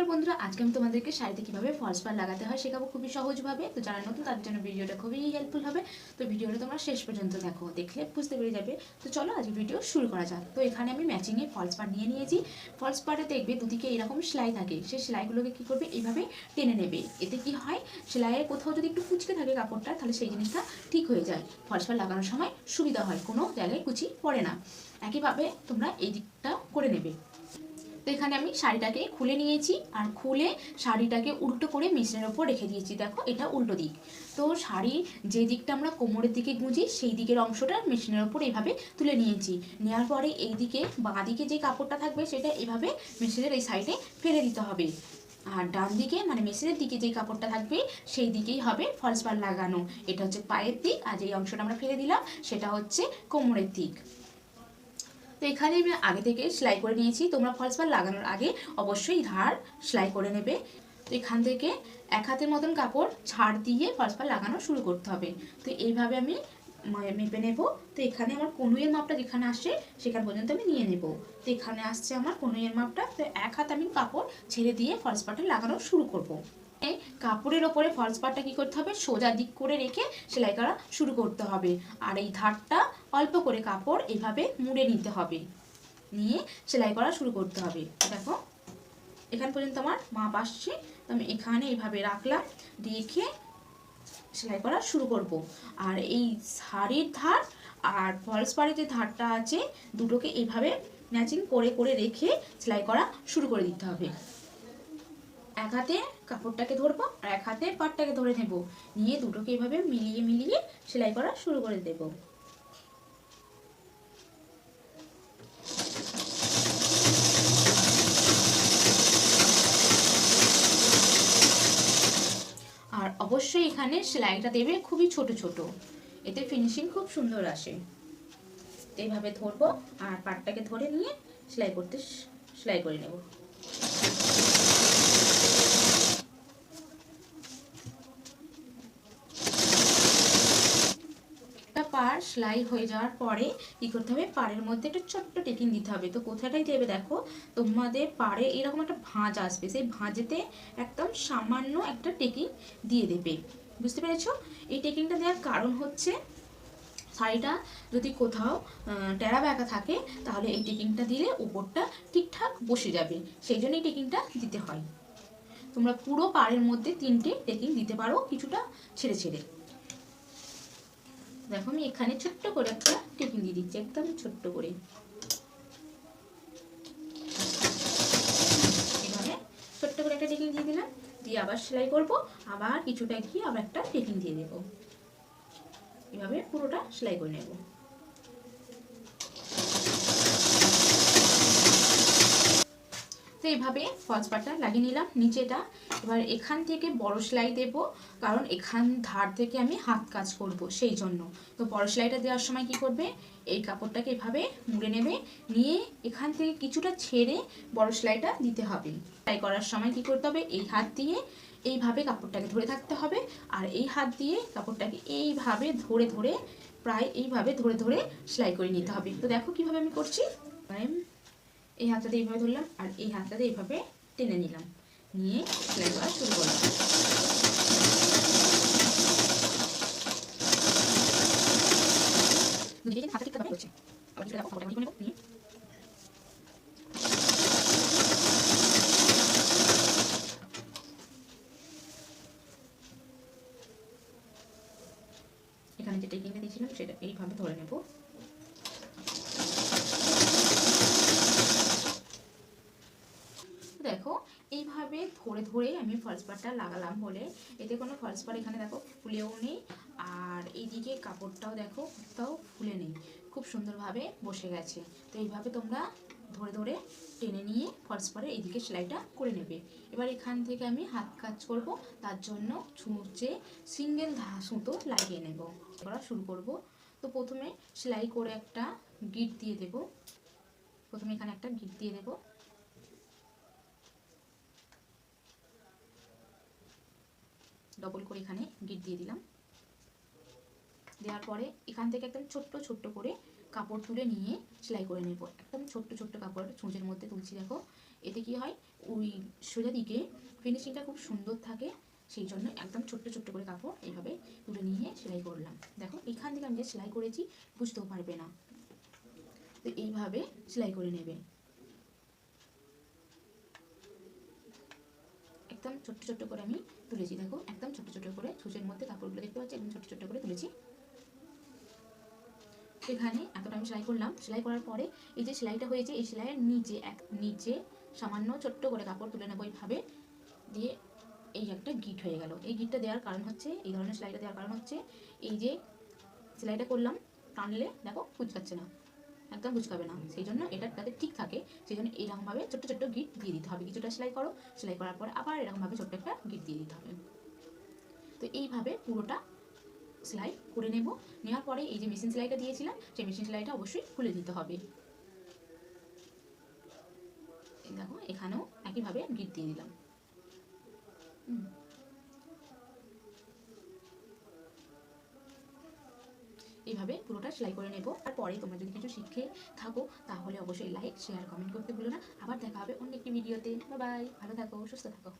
নমস্কার বন্ধুরা, আজকে আমি তোমাদেরকে শাড়িতে কীভাবে ফলস পার লাগাতে হয় শেখাবো খুবই সহজভাবে। তো যারা নতুন, তাদের জন্য ভিডিওটা খুবই হেল্পফুল হবে। তো ভিডিওটা তোমরা শেষ পর্যন্ত দেখো, দেখলে বুঝতে পেরে যাবে। তো চলো আজকে ভিডিও শুরু করা যাক। তো এখানে আমি ম্যাচিংয়ে ফলস পার নিয়ে নিয়েছি। ফলস পারে দেখবে দুদিকে এরকম সেলাই থাকে। সেই সেলাইগুলোকে কী করবে? এইভাবে টেনে নেবে। এতে কি হয়? সেলাইয়ের কোথাও যদি একটু কুচকে থাকে কাপড়টা, তাহলে সেই জিনিসটা ঠিক হয়ে যায়। ফলস পার লাগানোর সময় সুবিধা হয়। কোনো জায়গায় কুচি পড়ে না। একইভাবে তোমরা এই দিকটা করে নেবে। তো এখানে আমি শাড়িটাকে খুলে নিয়েছি আর খুলে শাড়িটাকে উল্টো করে মেশিনের ওপর রেখে দিয়েছি। দেখো, এটা উল্টো দিক। তো শাড়ি যে দিকটা আমরা কোমরের দিকে গুঁজি, সেই দিকের অংশটা মেশিনের ওপর এইভাবে তুলে নিয়েছি। নেওয়ার পরে এই দিকে বাঁ দিকে যে কাপড়টা থাকবে, সেটা এভাবে মেশিনের এই সাইডে ফেলে দিতে হবে। আর ডান দিকে মানে মেশিনের দিকে যে কাপড়টা থাকবে, সেই দিকেই হবে ফলস বার লাগানো। এটা হচ্ছে পায়ের দিক আর যেই অংশটা আমরা ফেলে দিলাম, সেটা হচ্ছে কোমরের দিক। তো এখানে আমি আগে থেকে সেলাই করে নিয়েছি। তোমরা ফলস পার লাগানোর আগে অবশ্যই ধার সেলাই করে নেবে। তো এখান থেকে এক হাতের মতন কাপড় ছাড় দিয়ে ফলস পার লাগানো শুরু করতে হবে। তো এইভাবে আমি মেপে নেব। তো এখানে আমার কনুইয়ের মাপটা যেখানে আসে সেখান পর্যন্ত আমি নিয়ে নেব। তো এখানে আসছে আমার কনুইয়ের মাপটা। তো এক হাত আমি কাপড় ছেড়ে দিয়ে ফলস পারটা লাগানো শুরু করব। কাপড়ের ওপরে ফলস পারটা কি করতে হবে? সোজা দিক করে রেখে সেলাই করা শুরু করতে হবে। আর এই ধারটা অল্প করে কাপড় এভাবে মুড়ে নিতে হবে। নিয়ে সেলাই করা শুরু করতে হবে। দেখো, এখান পর্যন্ত আমার মাপ আসছে। তো আমি এখানে এইভাবে রাখলাম, রেখে সেলাই করা শুরু করব। আর এই শাড়ির ধার আর ফলস পাড়ের যে ধারটা আছে, দুটোকে এইভাবে ম্যাচিং করে করে রেখে সেলাই করা শুরু করে দিতে হবে। এক হাতে কাপড়টাকে ধরবো আর এক হাতে পাটটাকে ধরে নেব। নিয়ে দুটোকে এভাবে মিলিয়ে মিলিয়ে সেলাই করা শুরু করে দেব আর অবশ্যই এখানে সেলাইটা দেবে, খুবই ছোট ছোট। এতে ফিনিশিং খুব সুন্দর আসে। এইভাবে ধরবো, আর পাটটাকে ধরে নিয়ে সেলাই করতে, সেলাই করে নেব একটা পার সেলাই হয়ে যাওয়ার পরে কি করতে হবে? পাড়ের মধ্যে একটা ছোট্ট টেকিং দিতে হবে। তো কোথাটাই দেবে দেখো? তোমাদের পাড়ে এরকম একটা ভাঁজ আসবে। সেই ভাঁজেতে একদম সামান্য একটা টেকিং দিয়ে দেবে। বুঝতে পেরেছ? এই টেকিংটা দেওয়ার কারণ হচ্ছে, শাড়িটা যদি কোথাও টেরা ব্যাকা থাকে, তাহলে এই টেকিংটা দিলে উপরটা ঠিকঠাক বসে যাবে। সেই জন্য এই টেকিংটা দিতে হয়। তোমরা পুরো পাড়ের মধ্যে তিনটে টেকিং দিতে পারো কিছুটা ছেড়ে ছেড়ে। দেখো আমি এখানে ছোট্ট করে একটা টিফিন দিয়ে দিচ্ছি, একদম ছোট্ট করে। এভাবে ছোট্ট করে একটা টিফিন দিয়ে দিলাম, দিয়ে আবার সেলাই করব, আবার কিছুটা গিয়ে আবার একটা টিফিন দিয়ে দেবো। এভাবে পুরোটা সেলাই করে নেব। এইভাবে ফলস পাটটা লাগিয়ে নিলাম নিচেটা এবার এখান থেকে বড় সেলাই দেব, কারণ এখান ধার থেকে আমি হাত কাজ করব সেই জন্য। তো বড় সেলাইটা দেওয়ার সময় কি করবে? এই কাপড়টাকে এভাবে মুড়ে নেবে, নিয়ে এখান থেকে কিছুটা ছেড়ে বড় সেলাইটা দিতে হবে। সেলাই করার সময় কি করতে হবে? এই হাত দিয়ে এইভাবে কাপড়টাকে ধরে থাকতে হবে, আর এই হাত দিয়ে কাপড়টাকে এইভাবে ধরে ধরে, প্রায় এইভাবে ধরে ধরে সেলাই করে নিতে হবে। তো দেখো কীভাবে আমি করছি। এই হাতটাতে এইভাবে ধরলাম আর এই হাতটাতে এইভাবে টেনে নিলাম। নিয়ে সেলাই করা শুরু করলাম। এখানে যে টেকিংটা দিয়েছিলাম সেটা এইভাবে ধরে নেব দেখো এইভাবে ধরে ধরে আমি ফলস পাড়টা লাগালাম বলে। এতে কোনো ফলস পাড় এখানে দেখো ফুলেও নেই, আর এইদিকে কাপড়টাও দেখো কোথাও ফুলে নেই। খুব সুন্দরভাবে বসে গেছে। তো এইভাবে তোমরা ধরে ধরে টেনে নিয়ে ফলস পাড়ে এইদিকে সেলাইটা করে নেবে। এবার এখান থেকে আমি হাত কাজ করব, তার জন্য ছুঁচে সিঙ্গেল ধা সুতো লাগিয়ে নেব। করা শুরু করব। তো প্রথমে সেলাই করে একটা গিট দিয়ে দেব। প্রথমে এখানে একটা গিট দিয়ে দেবো। ডবল করে এখানে গিট দিয়ে দিলাম। দেওয়ার পরে এখান থেকে একদম ছোট্ট ছোট্ট করে কাপড় তুলে নিয়ে সেলাই করে নেব। একদম ছোট্ট ছোট্ট কাপড় ছুঁচের মধ্যে তুলছি দেখো। এতে কি হয়? ওই সোজা দিকে ফিনিশিংটা খুব সুন্দর থাকে, সেই জন্য একদম ছোট্ট ছোট্ট করে কাপড় এইভাবে তুলে নিয়ে সেলাই করলাম। দেখো, এখান থেকে আমি যে সেলাই করেছি বুঝতেও পারবে না। তো এইভাবে সেলাই করে নেবে। একদম ছোট্ট ছোট্ট করে আমি তুলেছি, দেখো, একদম ছোট্ট ছোট্ট করে ছুঁচের মধ্যে কাপড়গুলো দেখতে পাচ্ছি, একদম ছোট্ট ছোট্ট করে তুলেছি। এখানে এতটা আমি সেলাই করলাম, সেলাই করার পরে এই যে সেলাইটা হয়েছে, এই সেলাইয়ের নিচে এক, নিচে সামান্য ছোট্ট করে কাপড় তুলে নেব এইভাবে, দিয়ে এই একটা গিট হয়ে গেল। এই গিটটা দেওয়ার কারণ হচ্ছে, এই ধরনের সেলাইটা দেওয়ার কারণ হচ্ছে, এই যে সেলাইটা করলাম, টানলে দেখো কুচকাচ্ছে না। একদম কুচকাবে না। সেই জন্য এটা যাতে ঠিক থাকে সেই জন্য এরকমভাবে ছোট্ট ছোট্ট গিট দিয়ে দিতে হবে। কিছুটা সেলাই করো, সেলাই করার পরে আবার এরকমভাবে ছোট্ট একটা গিট দিয়ে দিতে হবে। তো এইভাবে পুরোটা সেলাই করে নেব। নেওয়ার পরে এই যে মেশিন সেলাইটা দিয়েছিলাম, সেই মেশিন সেলাইটা অবশ্যই খুলে দিতে হবে। দেখো, এখানেও একইভাবে গিট দিয়ে দিলাম। হুম। এইভাবে পুরোটা সেলাই করে নেব। আর পরে তোমরা যদি কিছু শিখে থাকো, তাহলে অবশ্যই লাইক শেয়ার কমেন্ট করতে ভুলো না। আবার দেখা হবে অন্য একটি ভিডিওতে বাই ভালো থাকো, সুস্থ থাকো।